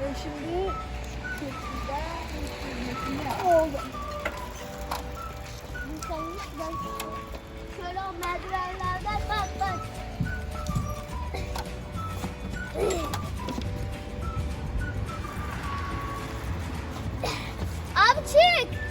Ve şimdi köprüden hizmetini oldu. Şöyle o merdivenlerden bak bak. Abi. Çık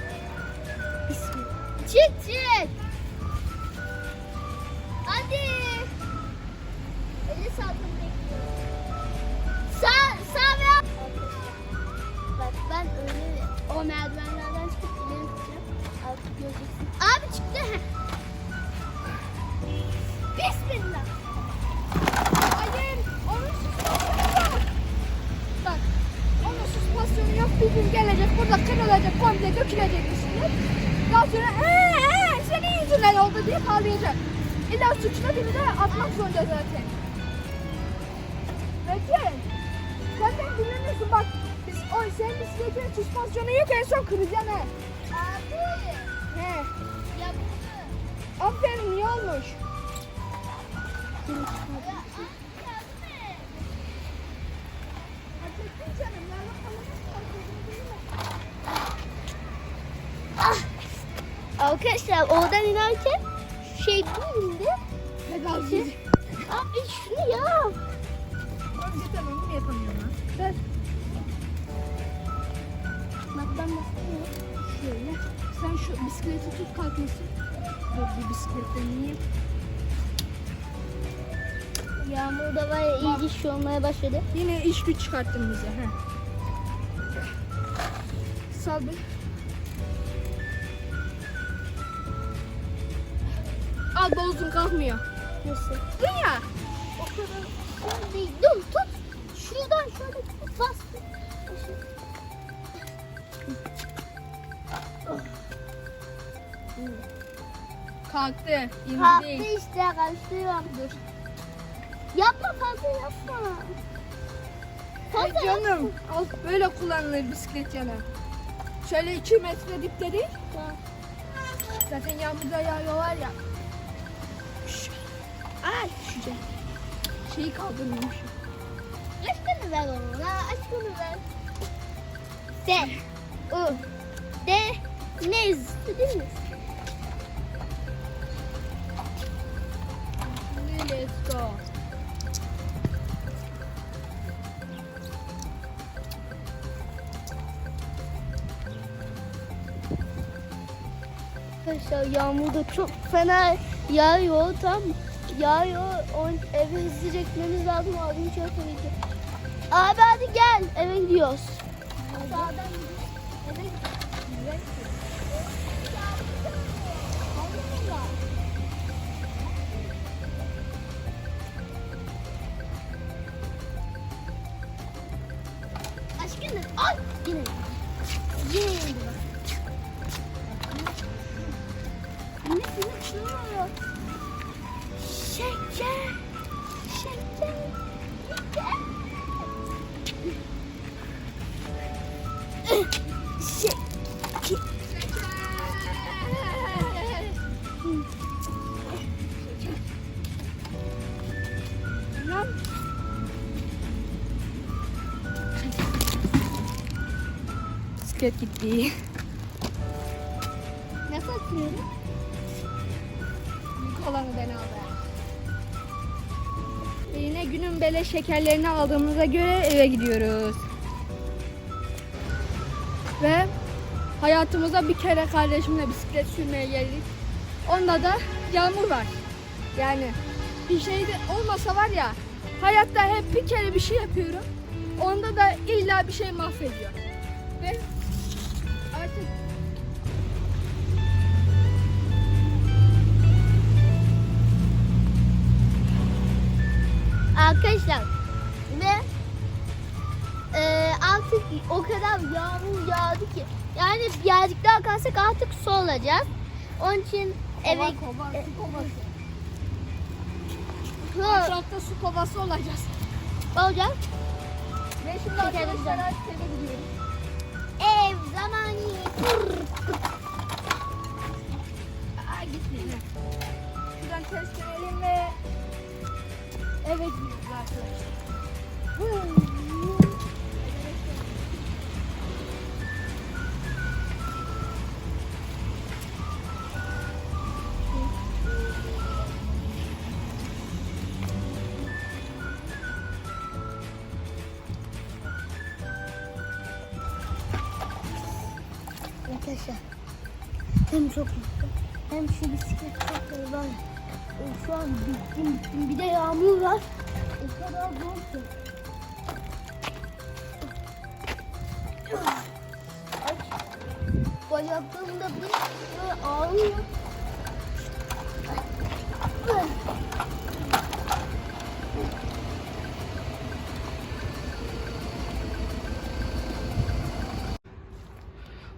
gün gelecek, burada kırılacak, komple dökülecek üstüne. Daha sonra ee, ee, senin yüzünden oldu diye ağlayacak. İlla suçuna biri de atmak zorunda zaten. Metin, zaten dinlemiyorsun bak. Biz, o, senin bisikletin süspansiyonu yok en son kıracaksın he. Abi. He. Ya bunu. Aferin iyi olmuş. Ya, abi, yardım et. Hak ettin canım. Nerede kalırız değil mi? Arkadaşlar oradan inerken şey değildi. Pedalcı. Abi şunu yap. Önceden onu mu yapamıyorum? Ver. Bak ben nasıl Şöyle. Sen şu bisikleti tut kalkmasın. Dur bir bisikletle niye? Yağmur da var ya iyice şey olmaya başladı. Yine iş güç çıkarttın bize. He. Sal bir. Al bozdun kalkmıyor. Nasıl? Dur ya. O kadar zor değil. Dur tut. Şuradan şöyle tut. Bas. Kalktı. İndi Kalktı değil. işte karıştırıyorum. Dur. Yapma fazla yapma. Ay Fazla canım. Al böyle kullanılır bisiklet canım. Şöyle 2 metre dipte değil. yapma. Zaten yağmurda yağıyor var ya. Ay düşeceğim. Şeyi kaldırmamışım. Aşkını ver ona. Aşkını ver. De. U. De. Nez. Değil mi? Let's go. Arkadaşlar yağmur da çok fena yağıyor tam yağıyor. On, eve hızlıca gitmemiz lazım. Abim çok tabii Abi hadi gel eve gidiyoruz. Sağdan. Eve gidiyoruz. Aşkım ay yine yine indi bak. Anne seni çığırıyor. Bisiklet gitti. Nasıl atıyorum? Büyük olanı ben aldım. Ve yine günün bele şekerlerini aldığımıza göre eve gidiyoruz. Ve hayatımıza bir kere kardeşimle bisiklet sürmeye geldik. Onda da yağmur var. Yani bir şey de olmasa var ya hayatta hep bir kere bir şey yapıyorum. Onda da illa bir şey mahvediyor. Ve artık Arkadaşlar ve e, artık o kadar yağmur yağdı ki yani birazcık daha kalsak artık su olacağız. Onun için eve kova, kova, su kovası. Hı, Etrafta su kovası olacağız. olacak. Ve şimdi arkadaşlar artık eve gidiyoruz. Ev zamanı. Aa, gitmeyin. ha. Şuradan ters dönelim ve eve gidiyoruz arkadaşlar. Yaşa. Hem çok mutlu. Hem şu bisiklet çok var. E, Şu an bittim bittim. Bir de yağmur var. O kadar zor ki. Ay. Bacaklarım da bir böyle ağrıyor.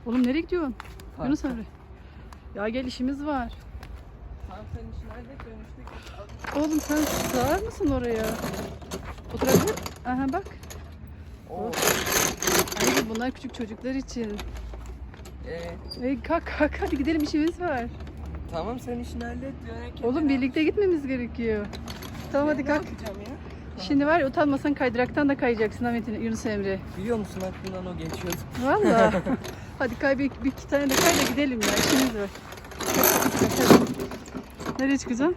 Oğlum nereye gidiyorsun? Parka. Yunus Emre. Ya gel işimiz var. Tamam sen işini hallet dönüştük. Oğlum sen sığar mısın oraya? Oturabilir. Aha bak. Oo. Hayır bunlar küçük çocuklar için. Ee, Ey kalk kalk hadi gidelim işimiz var. tamam sen işini hallet. Oğlum ben- birlikte gitmemiz gerekiyor. Tamam hadi Ne kalk. ya? Şimdi var ya utanmasan kaydıraktan da kayacaksın Ahmet Yunus Emre. Biliyor musun aklından o geçiyordu. Valla. hadi kay bir, bir iki tane de kay da gidelim ya. Hadi, hadi. Nereye çıkacaksın?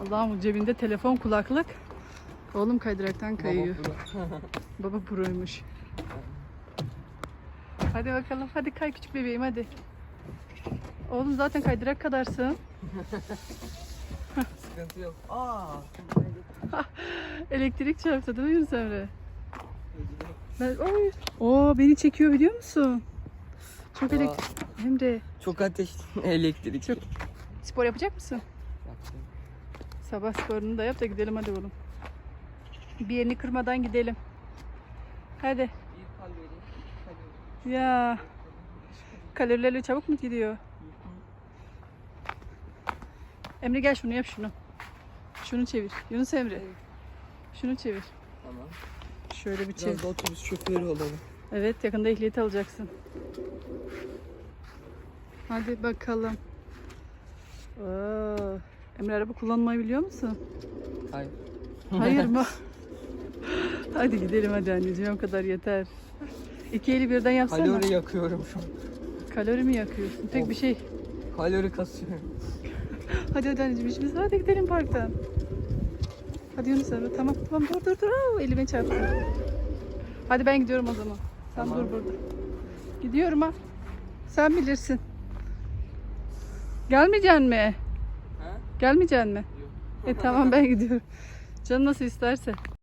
Allah'ım cebinde telefon kulaklık. Oğlum kaydıraktan kayıyor. Baba, Baba proymuş. Hadi bakalım. Hadi kay küçük bebeğim hadi. Oğlum zaten kaydırak kadarsın. Sıkıntı yok. Aa. Elektrik çarptı değil mi Yunus Emre? Ben, oy. Oo beni çekiyor biliyor musun? Çok Aa. elektrik. Emre Çok ateş elektrik. Çok- spor yapacak mısın? Yaptım. Sabah sporunu da yap da gidelim hadi oğlum. Bir yerini kırmadan gidelim. Hadi. Ya. Kalorilerle çabuk mu gidiyor? Emre gel şunu yap şunu. Şunu çevir. Yunus Emre. Şunu çevir. Tamam. Şöyle bir çevir. Biraz da otobüs şoförü olalım. Evet yakında ehliyet alacaksın. Hadi bakalım. Oo. Emre araba kullanmayı biliyor musun? Hayır. Hayır mı? hadi gidelim hadi anneciğim o kadar yeter. İki eli birden yapsana. Kalori yakıyorum şu an. Kalori mi yakıyorsun? Tek Of. bir şey. Kalori kasıyorum. Hadi hadi anneciğim işimiz var. Hadi gidelim parktan. Hadi Yunus Emre tamam tamam dur dur dur. Aa, elime çarptı. Hadi ben gidiyorum o zaman. Sen Tamam. dur burada. Gidiyorum ha. Sen bilirsin. Gelmeyeceksin mi? Ha? Gelmeyeceksin mi? Yok. E tamam ben gidiyorum. Canın nasıl isterse.